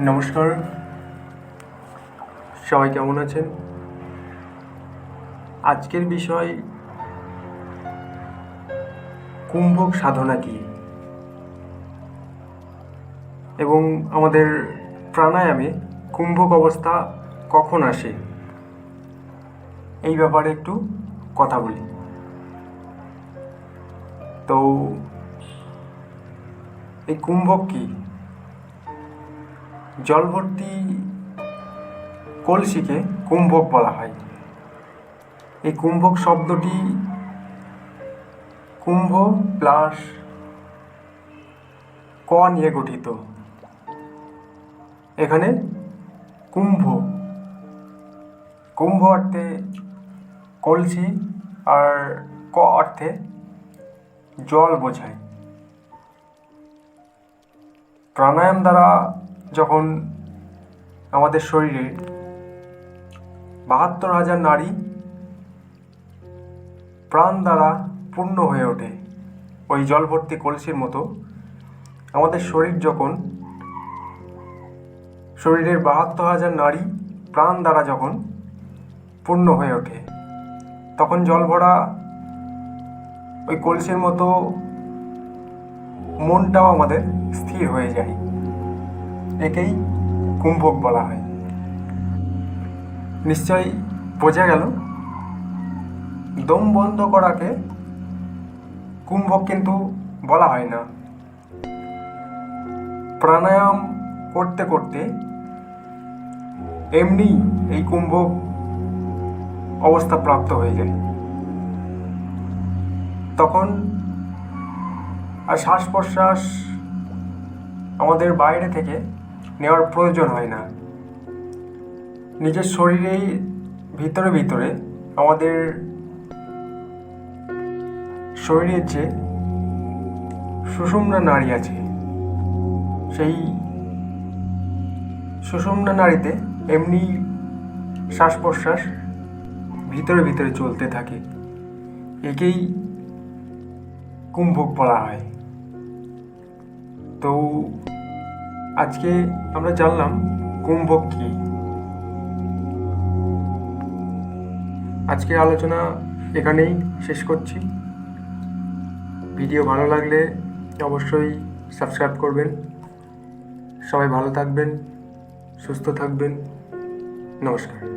নমস্কার। সবাই কেমন আছেন? আজকের বিষয় কুম্ভক সাধনা কি? এবং আমাদের প্রাণায়ামে কুম্ভক অবস্থা কখন আসে? এই ব্যাপারে একটু কথা বলি। তো, এই কুম্ভক কি? জল ভর্তি কলসিকে কুম্ভক বলা হয়। এই কুম্ভক শব্দটি কুম্ভ প্লাস ক নিয়ে গঠিত। এখানে কুম্ভ কুম্ভ অর্থে কলসি আর ক অর্থে জল বোঝায়। প্রাণায়াম দ্বারা যখন আমাদের শরীরে বাহাত্তর হাজার নারী প্রাণ দ্বারা পূর্ণ হয়ে ওঠে ওই জল ভর্তি কলসির মতো, আমাদের শরীর যখন, শরীরের বাহাত্তর হাজার নারী প্রাণ দ্বারা যখন পূর্ণ হয়ে ওঠে, তখন জল ভরা ওই কলসির মতো মনটাও আমাদের স্থির হয়ে যায়। একেই কুম্ভক বলা হয়। নিশ্চয়ই বোঝা গেল? দম বন্ধ করাকে কুম্ভক কিন্তু বলা হয় না। প্রাণায়াম করতে করতে এমনি এই কুম্ভক অবস্থা প্রাপ্ত হয়ে যায়। তখন আর শ্বাস প্রশ্বাস আমাদের বাইরে থেকে নেওয়ার প্রয়োজন হয় না। নিজের শরীরেই ভিতরে ভিতরে আমাদের শরীরের যে সুষুম্না নারী আছে, সেই সুষুম্না নারীতে এমনি শ্বাস প্রশ্বাস ভিতরে ভিতরে চলতে থাকে। একেই কুম্ভক বলা হয়। তো আজকে আমরা জানলাম কুম্ভক কি। আজকের আলোচনা এখানেই শেষ করছি। ভিডিও ভালো লাগলে অবশ্যই সাবস্ক্রাইব করবেন। সবাই ভালো থাকবেন, সুস্থ থাকবেন। নমস্কার।